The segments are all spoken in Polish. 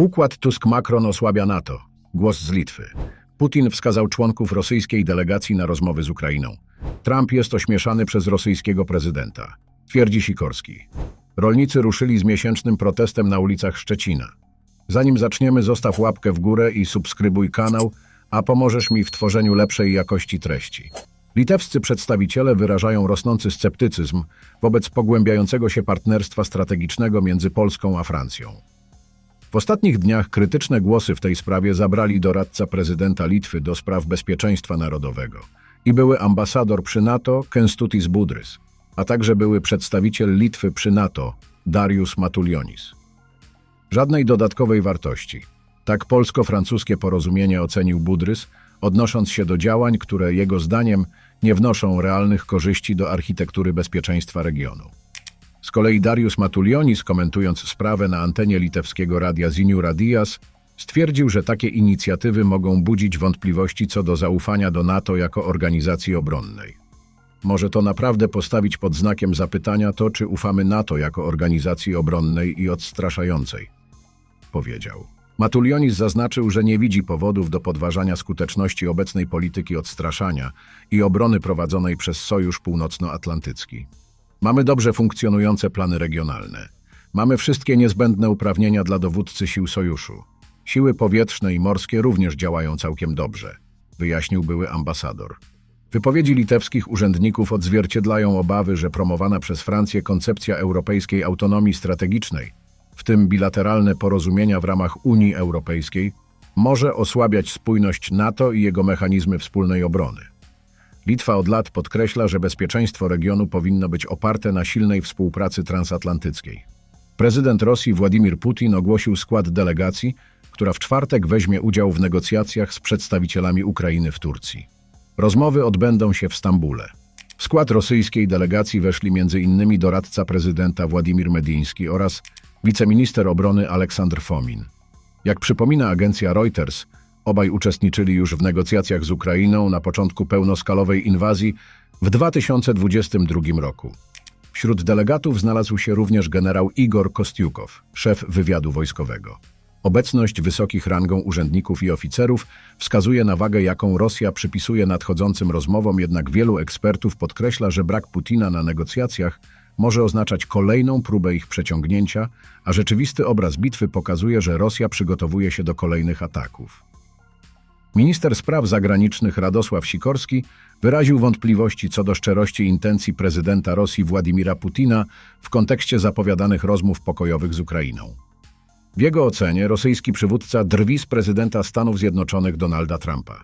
Układ Tusk-Macron osłabia NATO. Głos z Litwy. Putin wskazał członków rosyjskiej delegacji na rozmowy z Ukrainą. Trump jest ośmieszany przez rosyjskiego prezydenta. Twierdzi Sikorski. Rolnicy ruszyli z miesięcznym protestem na ulicach Szczecina. Zanim zaczniemy, zostaw łapkę w górę i subskrybuj kanał, a pomożesz mi w tworzeniu lepszej jakości treści. Litewscy przedstawiciele wyrażają rosnący sceptycyzm wobec pogłębiającego się partnerstwa strategicznego między Polską a Francją. W ostatnich dniach krytyczne głosy w tej sprawie zabrali doradca prezydenta Litwy do spraw bezpieczeństwa narodowego i były ambasador przy NATO Kenstutis Budrys, a także były przedstawiciel Litwy przy NATO Darius Matulionis. Żadnej dodatkowej wartości. Tak polsko-francuskie porozumienie ocenił Budrys, odnosząc się do działań, które jego zdaniem nie wnoszą realnych korzyści do architektury bezpieczeństwa regionu. Z kolei Darius Matulionis, komentując sprawę na antenie litewskiego radia Ziniu Radijas, stwierdził, że takie inicjatywy mogą budzić wątpliwości co do zaufania do NATO jako organizacji obronnej. Może to naprawdę postawić pod znakiem zapytania to, czy ufamy NATO jako organizacji obronnej i odstraszającej, powiedział. Matulionis zaznaczył, że nie widzi powodów do podważania skuteczności obecnej polityki odstraszania i obrony prowadzonej przez Sojusz Północnoatlantycki. Mamy dobrze funkcjonujące plany regionalne. Mamy wszystkie niezbędne uprawnienia dla dowódcy sił sojuszu. Siły powietrzne i morskie również działają całkiem dobrze, wyjaśnił były ambasador. Wypowiedzi litewskich urzędników odzwierciedlają obawy, że promowana przez Francję koncepcja europejskiej autonomii strategicznej, w tym bilateralne porozumienia w ramach Unii Europejskiej, może osłabiać spójność NATO i jego mechanizmy wspólnej obrony. Litwa od lat podkreśla, że bezpieczeństwo regionu powinno być oparte na silnej współpracy transatlantyckiej. Prezydent Rosji Władimir Putin ogłosił skład delegacji, która w czwartek weźmie udział w negocjacjach z przedstawicielami Ukrainy w Turcji. Rozmowy odbędą się w Stambule. W skład rosyjskiej delegacji weszli m.in. doradca prezydenta Władimir Mediński oraz wiceminister obrony Aleksandr Fomin. Jak przypomina agencja Reuters, obaj uczestniczyli już w negocjacjach z Ukrainą na początku pełnoskalowej inwazji w 2022 roku. Wśród delegatów znalazł się również generał Igor Kostiukow, szef wywiadu wojskowego. Obecność wysokich rangą urzędników i oficerów wskazuje na wagę, jaką Rosja przypisuje nadchodzącym rozmowom, jednak wielu ekspertów podkreśla, że brak Putina na negocjacjach może oznaczać kolejną próbę ich przeciągnięcia, a rzeczywisty obraz bitwy pokazuje, że Rosja przygotowuje się do kolejnych ataków. Minister spraw zagranicznych Radosław Sikorski wyraził wątpliwości co do szczerości intencji prezydenta Rosji Władimira Putina w kontekście zapowiadanych rozmów pokojowych z Ukrainą. W jego ocenie rosyjski przywódca drwi z prezydenta Stanów Zjednoczonych Donalda Trumpa.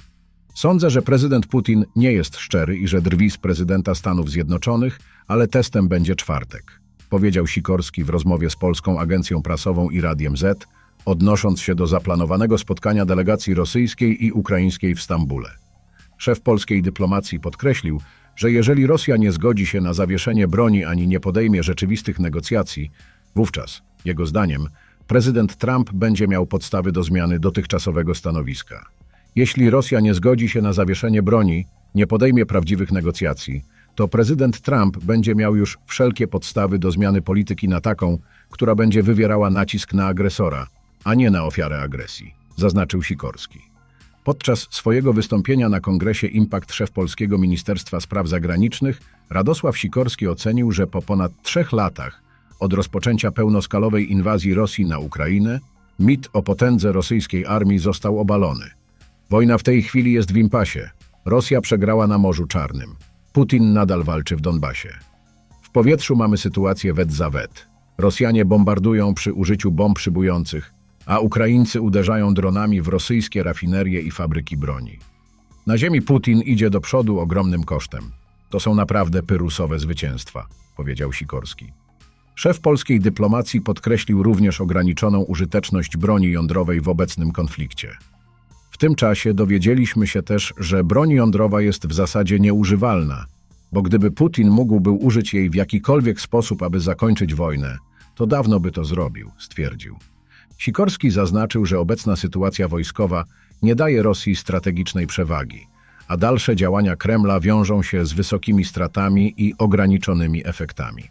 Sądzę, że prezydent Putin nie jest szczery i że drwi z prezydenta Stanów Zjednoczonych, ale testem będzie czwartek, powiedział Sikorski w rozmowie z polską agencją prasową i Radiem Z, odnosząc się do zaplanowanego spotkania delegacji rosyjskiej i ukraińskiej w Stambule. Szef polskiej dyplomacji podkreślił, że jeżeli Rosja nie zgodzi się na zawieszenie broni ani nie podejmie rzeczywistych negocjacji, wówczas, jego zdaniem, prezydent Trump będzie miał podstawy do zmiany dotychczasowego stanowiska. Jeśli Rosja nie zgodzi się na zawieszenie broni, nie podejmie prawdziwych negocjacji, to prezydent Trump będzie miał już wszelkie podstawy do zmiany polityki na taką, która będzie wywierała nacisk na agresora, a nie na ofiarę agresji, zaznaczył Sikorski. Podczas swojego wystąpienia na kongresie Impact szef polskiego Ministerstwa Spraw Zagranicznych Radosław Sikorski ocenił, że po ponad trzech latach od rozpoczęcia pełnoskalowej inwazji Rosji na Ukrainę, mit o potędze rosyjskiej armii został obalony. Wojna w tej chwili jest w impasie. Rosja przegrała na Morzu Czarnym. Putin nadal walczy w Donbasie. W powietrzu mamy sytuację wet za wet. Rosjanie bombardują przy użyciu bomb szybujących, a Ukraińcy uderzają dronami w rosyjskie rafinerie i fabryki broni. Na ziemi Putin idzie do przodu ogromnym kosztem. To są naprawdę pyrusowe zwycięstwa, powiedział Sikorski. Szef polskiej dyplomacji podkreślił również ograniczoną użyteczność broni jądrowej w obecnym konflikcie. W tym czasie dowiedzieliśmy się też, że broń jądrowa jest w zasadzie nieużywalna, bo gdyby Putin mógłby użyć jej w jakikolwiek sposób, aby zakończyć wojnę, to dawno by to zrobił, stwierdził. Sikorski zaznaczył, że obecna sytuacja wojskowa nie daje Rosji strategicznej przewagi, a dalsze działania Kremla wiążą się z wysokimi stratami i ograniczonymi efektami.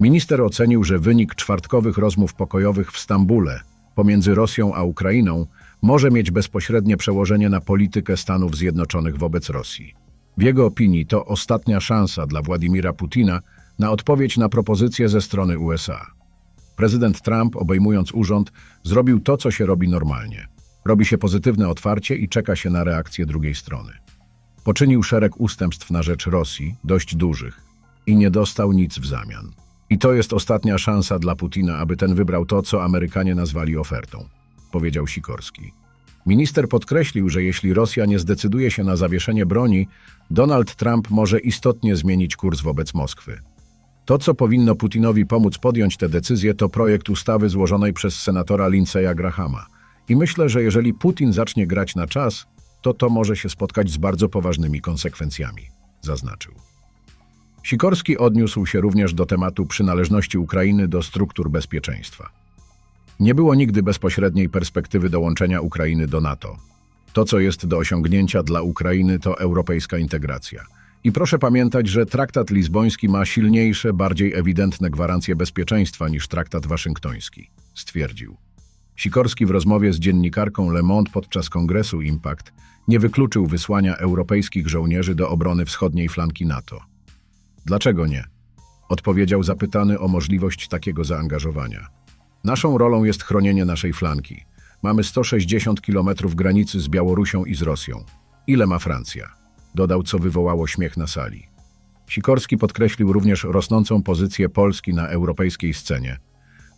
Minister ocenił, że wynik czwartkowych rozmów pokojowych w Stambule pomiędzy Rosją a Ukrainą może mieć bezpośrednie przełożenie na politykę Stanów Zjednoczonych wobec Rosji. W jego opinii to ostatnia szansa dla Władimira Putina na odpowiedź na propozycje ze strony USA. Prezydent Trump, obejmując urząd, zrobił to, co się robi normalnie. Robi się pozytywne otwarcie i czeka się na reakcję drugiej strony. Poczynił szereg ustępstw na rzecz Rosji, dość dużych, i nie dostał nic w zamian. I to jest ostatnia szansa dla Putina, aby ten wybrał to, co Amerykanie nazwali ofertą, powiedział Sikorski. Minister podkreślił, że jeśli Rosja nie zdecyduje się na zawieszenie broni, Donald Trump może istotnie zmienić kurs wobec Moskwy. To, co powinno Putinowi pomóc podjąć tę decyzję, to projekt ustawy złożonej przez senatora Lindsey'a Grahama. I myślę, że jeżeli Putin zacznie grać na czas, to to może się spotkać z bardzo poważnymi konsekwencjami, zaznaczył. Sikorski odniósł się również do tematu przynależności Ukrainy do struktur bezpieczeństwa. Nie było nigdy bezpośredniej perspektywy dołączenia Ukrainy do NATO. To, co jest do osiągnięcia dla Ukrainy, to europejska integracja. I proszę pamiętać, że traktat lizboński ma silniejsze, bardziej ewidentne gwarancje bezpieczeństwa niż traktat waszyngtoński, stwierdził. Sikorski w rozmowie z dziennikarką Le Monde podczas kongresu Impact nie wykluczył wysłania europejskich żołnierzy do obrony wschodniej flanki NATO. Dlaczego nie? Odpowiedział zapytany o możliwość takiego zaangażowania. Naszą rolą jest chronienie naszej flanki. Mamy 160 kilometrów granicy z Białorusią i z Rosją. Ile ma Francja? Dodał, co wywołało śmiech na sali. Sikorski podkreślił również rosnącą pozycję Polski na europejskiej scenie,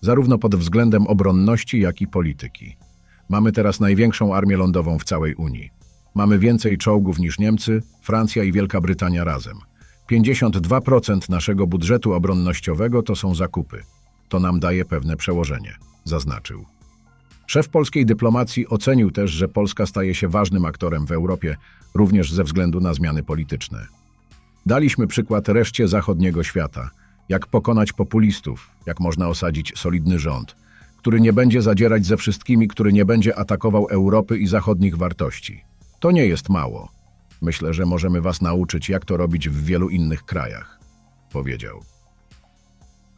zarówno pod względem obronności, jak i polityki. Mamy teraz największą armię lądową w całej Unii. Mamy więcej czołgów niż Niemcy, Francja i Wielka Brytania razem. 52% naszego budżetu obronnościowego to są zakupy. To nam daje pewne przełożenie, zaznaczył. Szef polskiej dyplomacji ocenił też, że Polska staje się ważnym aktorem w Europie, również ze względu na zmiany polityczne. Daliśmy przykład reszcie zachodniego świata, jak pokonać populistów, jak można osadzić solidny rząd, który nie będzie zadzierać ze wszystkimi, który nie będzie atakował Europy i zachodnich wartości. To nie jest mało. Myślę, że możemy was nauczyć, jak to robić w wielu innych krajach, powiedział.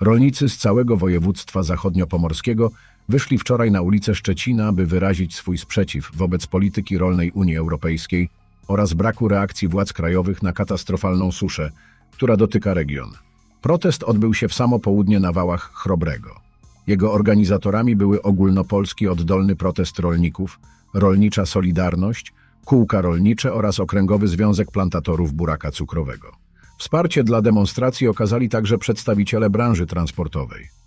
Rolnicy z całego województwa zachodniopomorskiego wyszli wczoraj na ulicę Szczecina, by wyrazić swój sprzeciw wobec polityki rolnej Unii Europejskiej oraz braku reakcji władz krajowych na katastrofalną suszę, która dotyka region. Protest odbył się w samo południe na wałach Chrobrego. Jego organizatorami były ogólnopolski oddolny protest rolników, rolnicza Solidarność, kółka rolnicze oraz Okręgowy Związek Plantatorów Buraka Cukrowego. Wsparcie dla demonstracji okazali także przedstawiciele branży transportowej.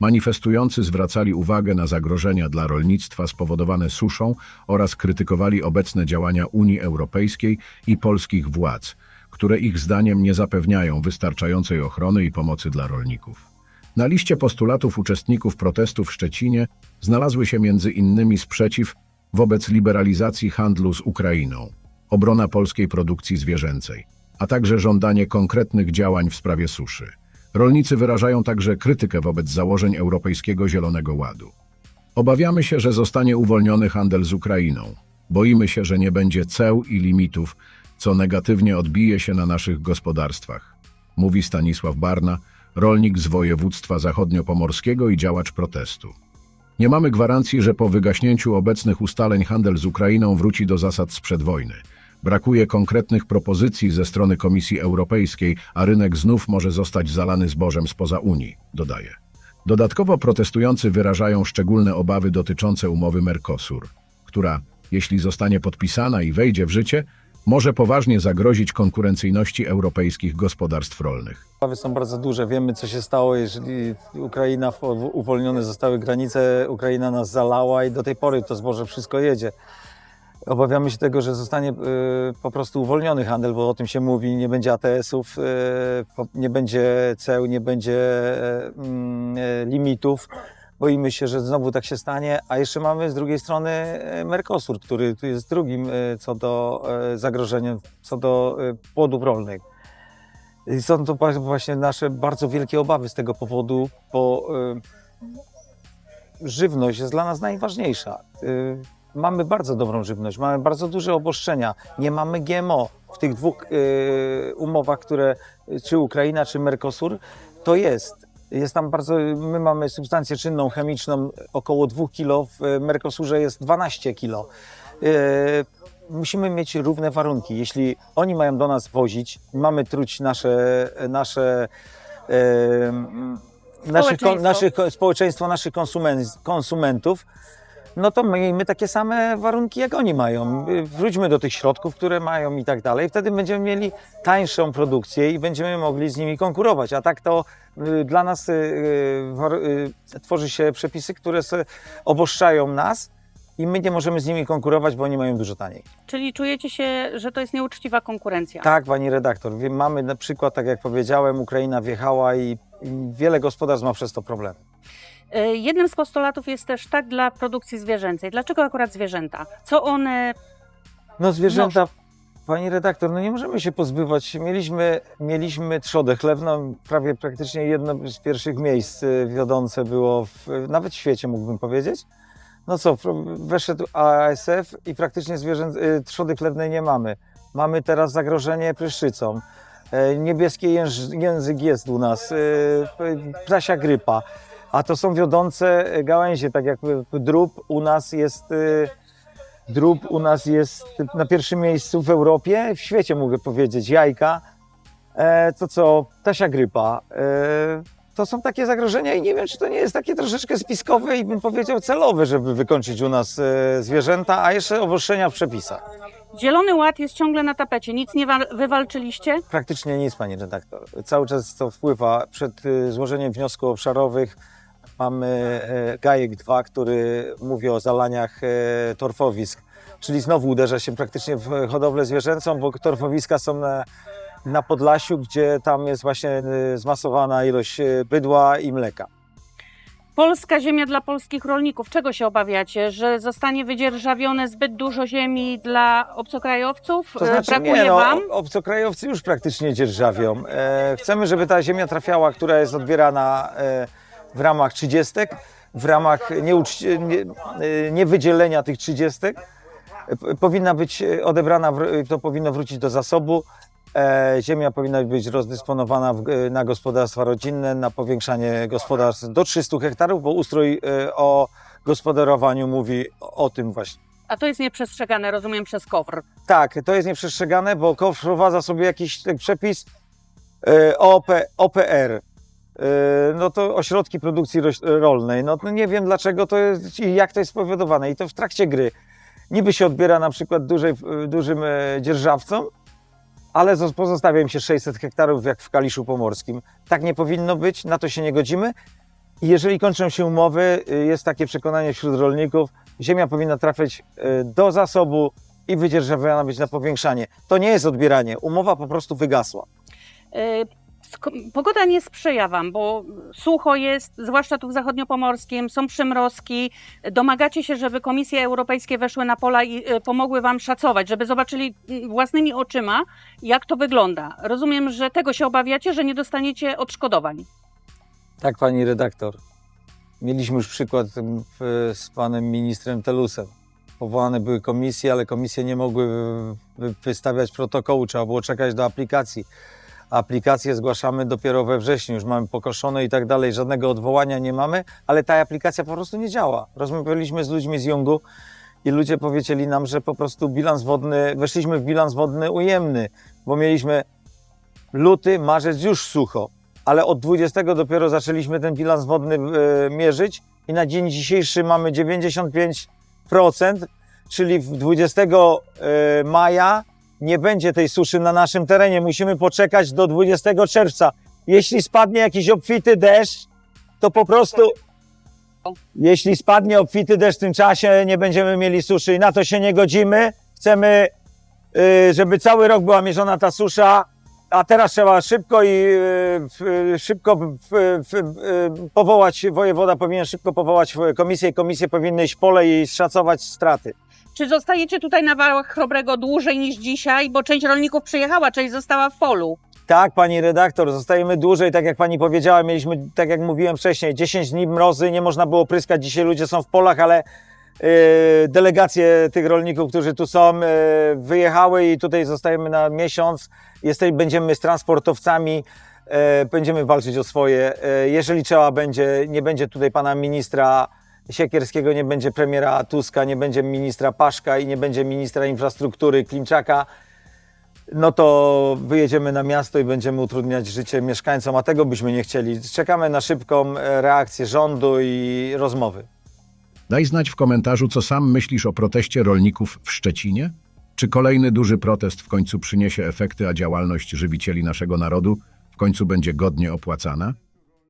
Manifestujący zwracali uwagę na zagrożenia dla rolnictwa spowodowane suszą oraz krytykowali obecne działania Unii Europejskiej i polskich władz, które ich zdaniem nie zapewniają wystarczającej ochrony i pomocy dla rolników. Na liście postulatów uczestników protestu w Szczecinie znalazły się między innymi sprzeciw wobec liberalizacji handlu z Ukrainą, obrona polskiej produkcji zwierzęcej, a także żądanie konkretnych działań w sprawie suszy. Rolnicy wyrażają także krytykę wobec założeń Europejskiego Zielonego Ładu. Obawiamy się, że zostanie uwolniony handel z Ukrainą. Boimy się, że nie będzie ceł i limitów, co negatywnie odbije się na naszych gospodarstwach, mówi Stanisław Barna, rolnik z województwa zachodniopomorskiego i działacz protestu. Nie mamy gwarancji, że po wygaśnięciu obecnych ustaleń handel z Ukrainą wróci do zasad sprzed wojny. Brakuje konkretnych propozycji ze strony Komisji Europejskiej, a rynek znów może zostać zalany zbożem spoza Unii, dodaje. Dodatkowo protestujący wyrażają szczególne obawy dotyczące umowy Mercosur, która, jeśli zostanie podpisana i wejdzie w życie, może poważnie zagrozić konkurencyjności europejskich gospodarstw rolnych. Obawy są bardzo duże. Wiemy, co się stało, jeżeli Ukraina, uwolnione zostały granice, Ukraina nas zalała i do tej pory to zboże wszystko jedzie. Obawiamy się tego, że zostanie y, po prostu uwolniony handel, bo o tym się mówi, nie będzie ATS-ów, y, nie będzie ceł, nie będzie y, mm, limitów. Boimy się, że znowu tak się stanie, a jeszcze mamy z drugiej strony Mercosur, który tu jest drugim co do zagrożenia, co do płodów rolnych. I są to właśnie nasze bardzo wielkie obawy z tego powodu, bo żywność jest dla nas najważniejsza. Y, mamy bardzo dobrą żywność, mamy bardzo duże obostrzenia. Nie mamy GMO w tych dwóch y, umowach, które czy Ukraina, czy Mercosur, to jest. Jest tam bardzo, my mamy substancję czynną, chemiczną około 2 kg, w Mercosurze jest 12 kg. Musimy mieć równe warunki. Jeśli oni mają do nas wozić, mamy truć nasze, nasze, naszych, naszych ko- społeczeństwo, naszych konsumen, konsumentów, no to miejmy takie same warunki, jak oni mają. Wróćmy do tych środków, które mają i tak dalej. Wtedy będziemy mieli tańszą produkcję i będziemy mogli z nimi konkurować. A tak to y, dla nas y, y, tworzy się przepisy, które oboszczają nas i my nie możemy z nimi konkurować, bo oni mają dużo taniej. Czyli czujecie się, że to jest nieuczciwa konkurencja? Tak, pani redaktor. Mamy na przykład, tak jak powiedziałem, Ukraina wjechała i, wiele gospodarstw ma przez to problem. Y, Jednym z postulatów jest też tak dla produkcji zwierzęcej. Dlaczego akurat zwierzęta? Co one No zwierzęta, pani redaktor, no nie możemy się pozbywać. Mieliśmy, mieliśmy trzodę chlewną, prawie praktycznie jedno z pierwszych miejsc y, wiodące było w, nawet w świecie, mógłbym powiedzieć. No co, weszedł ASF i praktycznie zwierzę, y, trzody chlewnej nie mamy. Mamy teraz zagrożenie pryszczycą. E, Niebieski język jest u nas, p- ptasia grypa. A to są wiodące gałęzie, tak jak y, drób u nas jest y, Drób u nas jest na pierwszym miejscu w Europie, w świecie mogę powiedzieć, jajka. E, to co, ptasia grypa. E, to są takie zagrożenia i nie wiem, czy to nie jest takie troszeczkę spiskowe i bym powiedział celowe, żeby wykończyć u nas e, zwierzęta, a jeszcze obostrzenia w przepisach. Zielony Ład jest ciągle na tapecie. Nic nie wal- wywalczyliście? Praktycznie nic, pani redaktor. Cały czas to wpływa. Przed y, złożeniem wniosków obszarowych mamy e, GAJEK 2, który mówi o zalaniach e, torfowisk, czyli znowu uderza się praktycznie w hodowlę zwierzęcą, bo torfowiska są na, na Podlasiu, gdzie tam jest właśnie e, zmasowana ilość bydła i mleka. Polska ziemia dla polskich rolników. Czego się obawiacie? Że zostanie wydzierżawione zbyt dużo ziemi dla obcokrajowców? To znaczy Brakuje nie, no, wam? obcokrajowcy już praktycznie dzierżawią. E, chcemy, żeby ta ziemia trafiała, która jest odbierana e, w ramach trzydziestek, w ramach nieuczci- nie, e, niewydzielenia tych trzydziestek, e, powinna być e, odebrana, to powinno wrócić do zasobu. Ziemia powinna być rozdysponowana na gospodarstwa rodzinne, na powiększanie gospodarstw do 300 hektarów, bo ustrój o gospodarowaniu mówi o, tym właśnie. A to jest nieprzestrzegane, rozumiem, przez KOWR. Tak, to jest nieprzestrzegane, bo KOWR wprowadza sobie jakiś tak, przepis OP, OPR. E, No to ośrodki produkcji rolnej. No to nie wiem dlaczego to jest i jak to jest spowodowane. I to w trakcie gry. Niby się odbiera na przykład dużej, dużym e, dzierżawcom, ale zos- pozostawia im się 600 hektarów jak w Kaliszu Pomorskim. Tak nie powinno być, na to się nie godzimy. I jeżeli kończą się umowy, y, jest takie przekonanie wśród rolników, ziemia powinna trafiać y, do zasobu i wydzierżawiona być na powiększanie. To nie jest odbieranie, umowa po prostu wygasła. Pogoda nie sprzyja Wam, bo sucho jest, zwłaszcza tu w zachodniopomorskim, są przymrozki. Domagacie się, żeby komisje europejskie weszły na pola i e, pomogły Wam szacować, żeby zobaczyli własnymi oczyma, jak to wygląda. Rozumiem, że tego się obawiacie, że nie dostaniecie odszkodowań. Tak, pani redaktor. Mieliśmy już przykład z panem ministrem Telusem. Powołane były komisje, ale komisje nie mogły wy- wy- wystawiać protokołu, trzeba było czekać do aplikacji. Aplikacje zgłaszamy dopiero we wrześniu, już mamy pokoszone i tak dalej, żadnego odwołania nie mamy, ale ta aplikacja po prostu nie działa. Rozmawialiśmy z ludźmi z Jungu i ludzie powiedzieli nam, że po prostu bilans wodny, weszliśmy w bilans wodny ujemny, bo mieliśmy luty, marzec już sucho, ale od 20 dopiero zaczęliśmy ten bilans wodny e, mierzyć i na dzień dzisiejszy mamy 95%, czyli w 20 e, maja nie będzie tej suszy na naszym terenie. Musimy poczekać do 20 czerwca. Jeśli spadnie jakiś obfity deszcz, to po prostu jeśli spadnie obfity deszcz w tym czasie, nie będziemy mieli suszy i na to się nie godzimy. Chcemy, y, żeby cały rok była mierzona ta susza, a teraz trzeba szybko i y, w- szybko y, powołać, wojewoda powinien szybko powołać komisję i komisje powinny iść w pole i szacować straty. Czy zostajecie tutaj na wałach Chrobrego dłużej niż dzisiaj, bo część rolników przyjechała, część została w polu? Tak, pani redaktor, zostajemy dłużej, tak jak pani powiedziała, mieliśmy, tak jak mówiłem wcześniej, 10 dni mrozy, nie można było pryskać, dzisiaj ludzie są w polach, ale delegacje tych rolników, którzy tu są, yy, wyjechały i tutaj zostajemy na miesiąc, Jeste, będziemy z transportowcami E, będziemy walczyć o swoje. E, jeżeli trzeba będzie, nie będzie tutaj pana ministra Siekierskiego, nie będzie premiera Tuska, nie będzie ministra Paszka i nie będzie ministra infrastruktury Klimczaka, no to wyjedziemy na miasto i będziemy utrudniać życie mieszkańcom, a tego byśmy nie chcieli. Czekamy na szybką e, reakcję rządu i rozmowy. Daj znać w komentarzu, co sam myślisz o proteście rolników w Szczecinie? Czy kolejny duży protest w końcu przyniesie efekty, a działalność żywicieli naszego narodu w końcu będzie godnie opłacana?